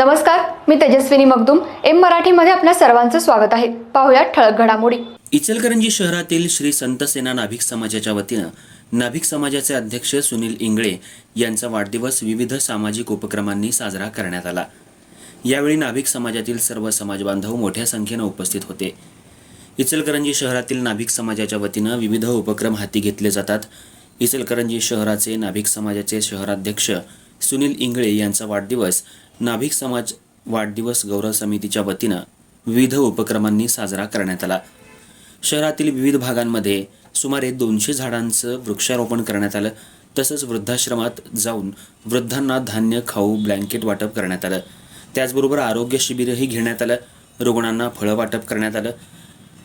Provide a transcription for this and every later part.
नमस्कार मी तेजस्विनी मगदुम. एम मराठीमध्ये आपल्या सर्वांचं स्वागत आहे. पाहुयात ठळक घडामोडी. इचलकरंजी शहरातील श्री संत सेना नाभिक समाजाच्या वतीनं नाभिक समाजाचे अध्यक्ष सुनील इंगळे यांचा वाढदिवस विविध सामाजिक उपक्रमांनी साजरा करण्यात आला. यावेळी नाभिक समाजातील सर्व समाजबांधव मोठ्या संख्येनं उपस्थित होते. इचलकरंजी शहरातील नाभिक समाजाच्या वतीनं विविध उपक्रम हाती घेतले जातात. इचलकरंजी शहराचे नाभिक समाजाचे शहराध्यक्ष सुनील इंगळे यांचा वाढदिवस नाभिक समाज वाढदिवस गौरव समितीच्या वतीनं विविध उपक्रमांनी साजरा करण्यात आला. शहरातील विविध भागांमध्ये सुमारे दोनशे झाडांचं वृक्षारोपण करण्यात आलं. तसंच वृद्धाश्रमात जाऊन वृद्धांना धान्य खाऊ ब्लँकेट वाटप करण्यात आलं. त्याचबरोबर आरोग्य शिबिरही घेण्यात आलं. रुग्णांना फळं वाटप करण्यात आलं.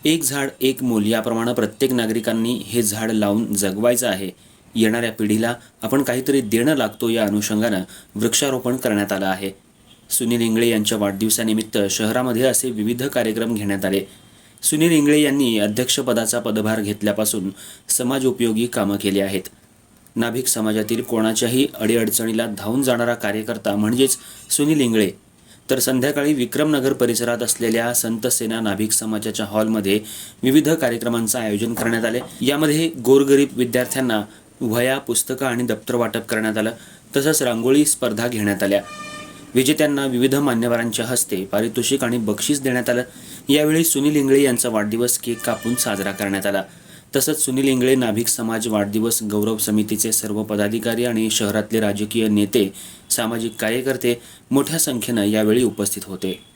एक झाड एक मूल याप्रमाणे प्रत्येक नागरिकांनी हे झाड लावून जगवायचं आहे. येणाऱ्या पिढीला आपण काहीतरी देणं लागतो या अनुषंगानं वृक्षारोपण करण्यात आलं आहे. सुनील इंगळे यांच्या वाढदिवसानिमित्त शहरामध्ये असे विविध कार्यक्रम घेण्यात आले. सुनील इंगळे यांनी अध्यक्षपदाचा पदभार घेतल्यापासून समाज उपयोगी कामं केली आहेत. नाभिक समाजातील कोणाच्याही अडीअडचणीला धावून जाणारा कार्यकर्ता म्हणजेच सुनील इंगळे. तर संध्याकाळी विक्रमनगर परिसरात असलेल्या संत सेना नाभिक समाजाच्या हॉलमध्ये विविध कार्यक्रमांचं आयोजन करण्यात आले. यामध्ये गोरगरीब विद्यार्थ्यांना वह्या पुस्तकं आणि दप्तर वाटप करण्यात आलं. तसंच रांगोळी स्पर्धा घेण्यात आल्या. विजेत्यांना विविध मान्यवरांच्या हस्ते पारितोषिक आणि बक्षीस देण्यात आलं. यावेळी सुनील इंगळे यांचा वाढदिवस केक कापून साजरा करण्यात आला. तसंच सुनील इंगळे नाभिक समाज वाढदिवस गौरव समितीचे सर्व पदाधिकारी आणि शहरातले राजकीय नेते सामाजिक कार्यकर्ते मोठ्या संख्येनं यावेळी उपस्थित होते.